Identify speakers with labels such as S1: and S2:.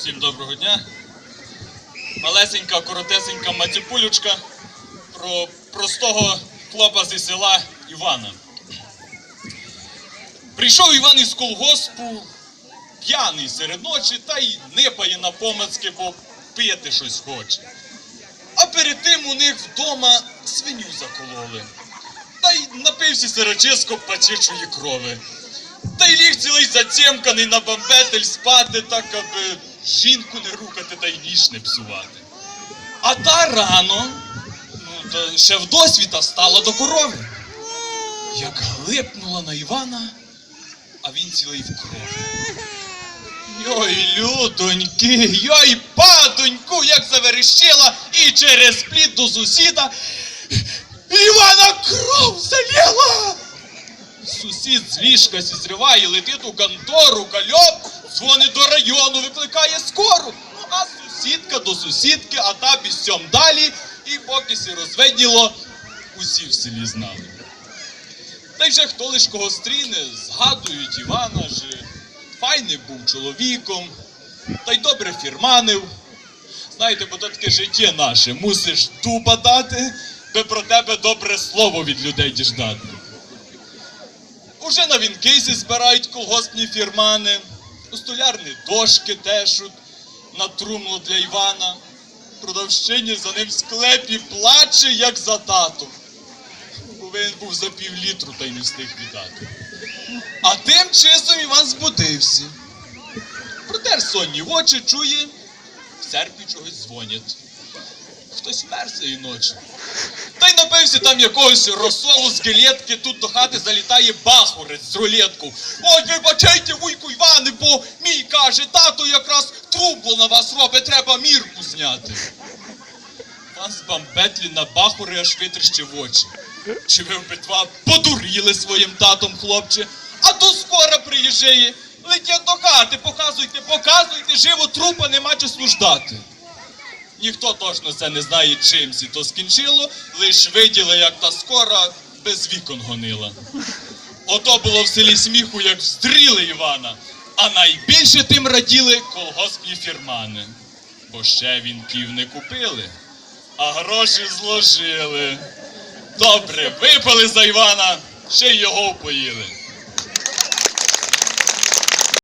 S1: Всім доброго дня. Малесенька, коротесенька мацюпулючка про простого хлопа зі села Івана. Прийшов Іван із колгоспу, п'яний серед ночі, та й нипає на помацки, бо пити щось хоче. А перед тим у них вдома свиню закололи. Та й напився сирочиско пачичої крови. Та й ліг цілий зацємканий на бамбетель спати, так аби жінку не рукати та й ніж не псувати. А та рано, ну, та ще в досвіта стала до корови. Як глипнула на Івана, а він цілий в крові. Йой, людоньки, йой, падоньку, як заверещила, і через плід до сусіда Івана кров заліла! Сусід з ліжка сі зриває, летить у контору, кальоп, дзвонить до району, викликає скору. Ну, а сусідка до сусідки, а та бісьом далі, і поки сі розведіло, усі в селі знали. Та й же хто лиш кого стріне, згадують Івана же. Файний був чоловіком, та й добре фірманив. Знаєте, бо то таке життя наше, мусиш дуба дати, би про тебе добре слово від людей діждати. Уже на вінкисі збирають колгоспні фірмани, у столярні дошки тешуть на трумло для Івана. Продавщині за ним в склепі плаче, як за татом. Він був за пів літру та й не встиг віддати. А тим часом Іван збудився. Протер сонні в очі, чує, в церкві чогось дзвонять. Хтось мер цієї ночі. Та й напився там якогось розсолу з гелетки, тут до хати залітає бахурець з рулетку. Ой, вибачайте, вуйку Іване, бо мій каже, тато якраз трубу на вас робить, треба мірку зняти. З бамбетлі на бахури аж витріщив очі. Чи ви обидва подуріли своїм татом, хлопче? А то скоро приїжджає. Летять до хати, показуйте, показуйте, живо трупа нема часу ждати. Ніхто точно це не знає, чим сі то скінчило, лиш виділи, як та скора без вікон гонила. Ото було в селі сміху, як встріли Івана, а найбільше тим раділи колгоспні фірмани. Бо ще вінків не купили, а гроші зложили. Добре, випали за Івана, ще й його впоїли.